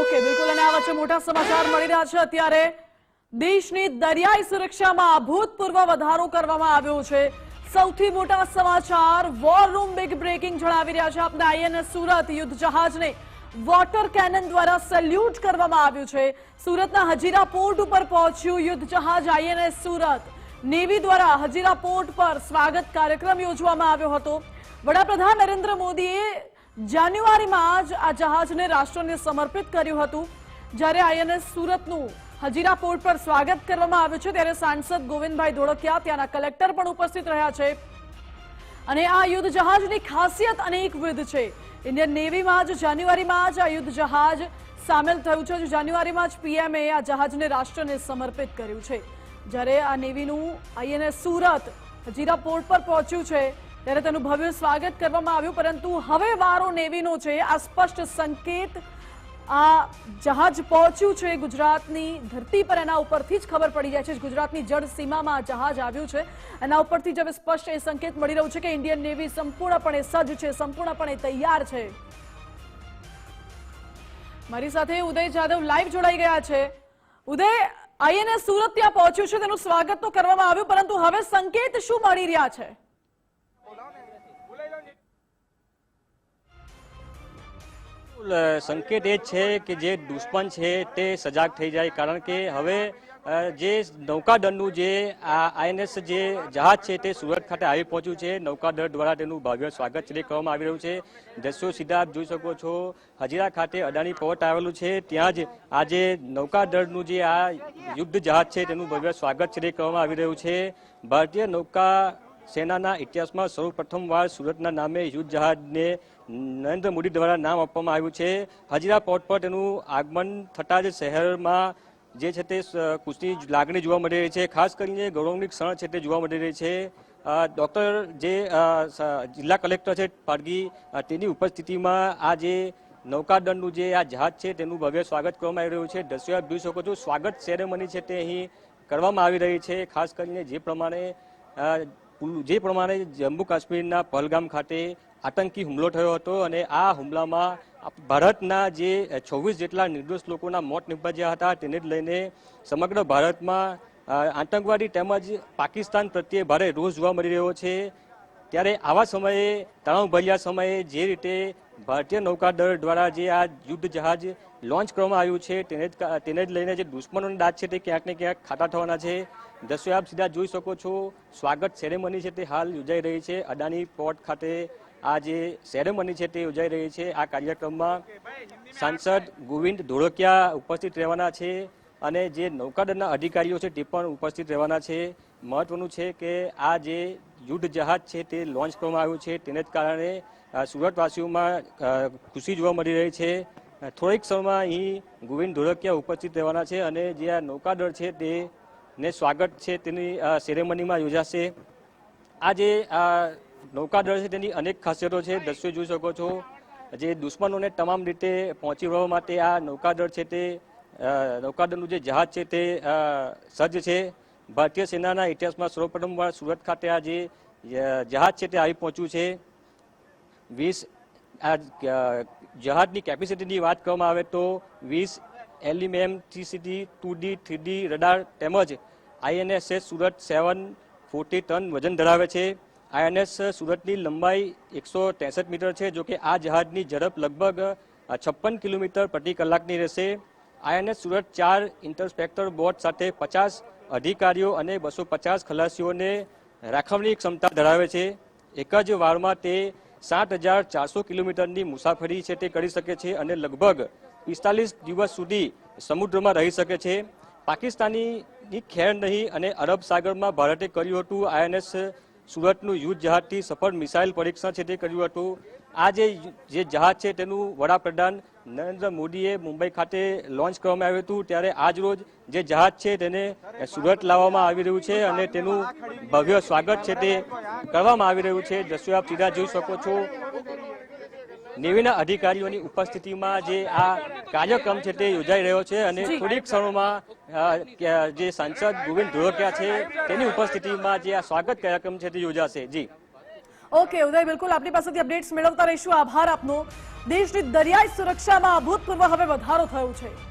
Okay, બિલકુલ, અને આ વચ્ચે મોટા સમાચાર મળી રહ્યા છે. અત્યારે દેશની દરિયાઈ સુરક્ષામાં અભૂતપૂર્વ વધારો કરવામાં આવ્યો છે. સૌથી મોટા સમાચાર વોર રૂમ બિગ બ્રેકિંગ જણાવી રહ્યા છે આપના આઈએનએસ સુરત યુદ્ધ જહાજને. વોટર કેનન દ્વારા સેલ્યુટ કરવામાં આવ્યું છે. સુરતના હજીરા પોર્ટ ઉપર પહોંચ્યું યુદ્ધ જહાજ આઈએનએસ સુરત. નેવી દ્વારા હજીરા પોર્ટ પર સ્વાગત કાર્યક્રમ યોજવામાં આવ્યો હતો. વડાપ્રધાન નરેન્દ્ર મોદીએ જાન્યુઆરીમાં જ આ જહાજને રાષ્ટ્રને સમર્પિત કર્યું હતું. જ્યારે આઈએનએસ સુરતનું હજીરા પોર્ટ પર સ્વાગત કરવામાં આવ્યું છે, ત્યારે સાંસદ ગોવિંદભાઈ ધોળકિયા ત્યાંના કલેક્ટર પણ ઉપસ્થિત રહ્યા છે. અને આ યુદ્ધ જહાજની ખાસિયત અનેકવિધ છે. ઇન્ડિયન નેવીમાં જ જાન્યુઆરીમાં જ આ યુદ્ધ જહાજ સામેલ થયું છે. જાન્યુઆરીમાં જ પીએમએ આ જહાજને રાષ્ટ્રને સમર્પિત કર્યું છે. જ્યારે આ નેવીનું આઈએનએસ સુરત હજીરા પોર્ટ પર પહોંચ્યું છે ત્યારે તેનું ભવ્ય સ્વાગત કરવામાં આવ્યું, પરંતુ હવે વારો નેવીનો છે. આ સ્પષ્ટ સંકેત આ જહાજ પહોંચ્યું છે ગુજરાતની ધરતી પર. એના ઉપરથી જ ખબર પડી જાય છે ગુજરાતની જળ સીમામાં આ જહાજ આવ્યું છે. એના ઉપરથી જ હવે સ્પષ્ટ એ સંકેત મળી રહ્યું છે કે ઇન્ડિયન નેવી સંપૂર્ણપણે સજ્જ છે, સંપૂર્ણપણે તૈયાર છે. મારી સાથે ઉદય જાદવ લાઈવ જોડાઈ ગયા છે. ઉદય, આઈએનએસ સુરત ત્યાં પહોંચ્યું છે. તેનું સ્વાગત તો કરવામાં આવ્યું, પરંતુ હવે સંકેત શું મળી રહ્યા છે? સંકેત એ જ છે કે જે દુશ્મન છે તે સજાગ થઈ જાય. કારણ કે હવે જે નૌકાદળનું જે આ આઈએનએસ જે જહાજ છે તે સુરત ખાતે આવી પહોંચ્યું છે. નૌકાદળ દ્વારા તેનું ભવ્ય સ્વાગત છે કરવામાં આવી રહ્યું છે. દ્રશ્યો સીધા આપ જોઈ શકો છો. હજીરા ખાતે અદાણી પોર્ટ આવેલું છે. ત્યાં જ આજે નૌકાદળનું જે આ યુદ્ધ જહાજ છે તેનું ભવ્ય સ્વાગત છે કરવામાં આવી રહ્યું છે. ભારતીય નૌકા સેનાના ઇતિહાસમાં સૌપ્રથમવાર સુરતના નામે યુદ્ધ જહાજને નરેન્દ્ર મોદી દ્વારા નામ આપવામાં આવ્યું છે. હજીરા પોર્ટ પર તેનું આગમન થતાં જ શહેરમાં જે છે તે સ- લાગણી જોવા મળી રહી છે. ખાસ કરીને ગૌરવની ક્ષણ છે તે જોવા મળી રહી છે. ડૉક્ટર જે જિલ્લા કલેક્ટર છે પાડગી તેની ઉપસ્થિતિમાં આ જે નૌકાદળનું જે આ જહાજ છે તેનું ભવ્ય સ્વાગત કરવામાં આવી રહ્યું છે. દ્રશ્યો આપ જોઈ શકો છો. સ્વાગત સેરેમની છે તે અહીં કરવામાં આવી રહી છે. ખાસ કરીને જે પ્રમાણે જે પ્રમાણે જમ્મુ કાશ્મીરના પહલગામ ખાતે આતંકી હુમલો થયો હતો અને આ હુમલામાં ભારતના જે છવ્વીસ જેટલા નિર્દોષ લોકોના મોત નિપજ્યા હતા તેને જ લઈને સમગ્ર ભારતમાં આતંકવાદી તેમજ પાકિસ્તાન પ્રત્યે ભારે રોષ જોવા મળી રહ્યો છે. ત્યારે આવા સમયે, તણાવભર્યા સમયે જે રીતે ભારતીય નૌકાદળ દ્વારા જે આ યુદ્ધ જહાજ લોન્ચ કરવામાં આવ્યું છે, તેને જ તેને જ લઈને જે દુશ્મનોના દાંત છે તે ક્યાંક ને ક્યાંક ખાતા થવાના છે. દ્રશ્યો આપ સીધા જોઈ શકો છો. સ્વાગત સેરેમની છે તે હાલ યોજાઈ રહી છે. અદાની પોર્ટ ખાતે આ જે સેરેમની છે તે યોજાઈ રહી છે. આ કાર્યક્રમમાં સાંસદ ગોવિંદ ધોળકિયા ઉપસ્થિત રહેવાના છે અને જે નૌકાદળના અધિકારીઓ છે તે પણ ઉપસ્થિત રહેવાના છે. મહત્વનું છે કે આ જે યુદ્ધ જહાજ છે તે લોન્ચ કરવામાં આવ્યું છે. તેને જ કારણે સુરતવાસીઓમાં ખુશી જોવા મળી રહી છે. થોડીક સમયમાં અહીં ગોવિંદ ધોળકિયા ઉપસ્થિત રહેવાના છે અને જે આ નૌકાદળ છે તે ને સ્વાગત છે તેની સેરેમનીમાં યોજાશે. આ જે આ નૌકાદળ છે તેની અનેક ખાસિયતો છે, દ્રશ્યો જોઈ શકો છો. જે દુશ્મનોને તમામ રીતે પહોંચી વળવા માટે આ નૌકાદળ છે તે નૌકાદળનું જે જહાજ છે તે સજ્જ છે. ભારતીય સેનાના ઇતિહાસમાં સર્વપ્રથમવાર સુરત ખાતે આ જે જહાજ છે તે આવી પહોંચ્યું છે. વીસ જહાજની કેપેસિટીની વાત કરવામાં આવે તો વીસ LEM CCT two D, three D radar તેમજ INSS Surat seven forty ton વજન ધરાવે છે. આઈએનએસ સુરતની લંબાઈ એકસો ત્રેસઠ મીટર છે, જોકે આ જહાજની ઝડપ લગભગ છપ્પન કિલોમીટર પ્રતિ કલાકની રહેશે. આઈએનએસ સુરત ચાર ઇન્ટરસ્પેક્ટર બોટ સાથે પચાસ અધિકારીઓ અને બસો પચાસ ખલાસીઓને રાખવાની ક્ષમતા ધરાવે છે. એક જ વારમાં તે સાત હજાર ચારસો કિલોમીટરની મુસાફરી છે તે કરી શકે છે અને લગભગ પિસ્તાલીસ દિવસ સુધી સમુદ્રમાં રહી શકે છે. પાકિસ્તાનીની ખેર નહીં અને અરબ સાગરમાં ભારતે કર્યું હતું આઈએનએસ સુરતનું યુદ્ધ જહાજથી સફળ મિસાઇલ પરીક્ષણ છે તે કર્યું હતું. આ જે જહાજ છે તેનું વડાપ્રધાન નરેન્દ્ર મોદીએ મુંબઈ ખાતે લોન્ચ કરવામાં આવ્યું હતું. ત્યારે આજ રોજ જે જહાજ છે તેને સુરત લાવવામાં આવી રહ્યું છે અને તેનું ભવ્ય સ્વાગત છે તે કરવામાં આવી રહ્યું છે. દ્રશ્યો આપ સીધા જોઈ શકો છો. નેવીના અધિકારીઓની ઉપસ્થિતિમાં જે આ કાર્યક્રમ છે તે યોજાઈ રહ્યો છે અને થોડીક ક્ષણોમાં જે સાંસદ ગોવિંદ ધોળકિયા છે તેની ઉપસ્થિતિમાં જે આ સ્વાગત કાર્યક્રમ છે તે યોજાશે. જી. ઓકે, ઉદય, બિલકુલ આપની પાસેથી અપડેટ્સ મેળવતા રહીશું. આભાર આપનો. દેશની દરિયાઈ સુરક્ષામાં અભૂતપૂર્વ હવે વધારો થયો છે.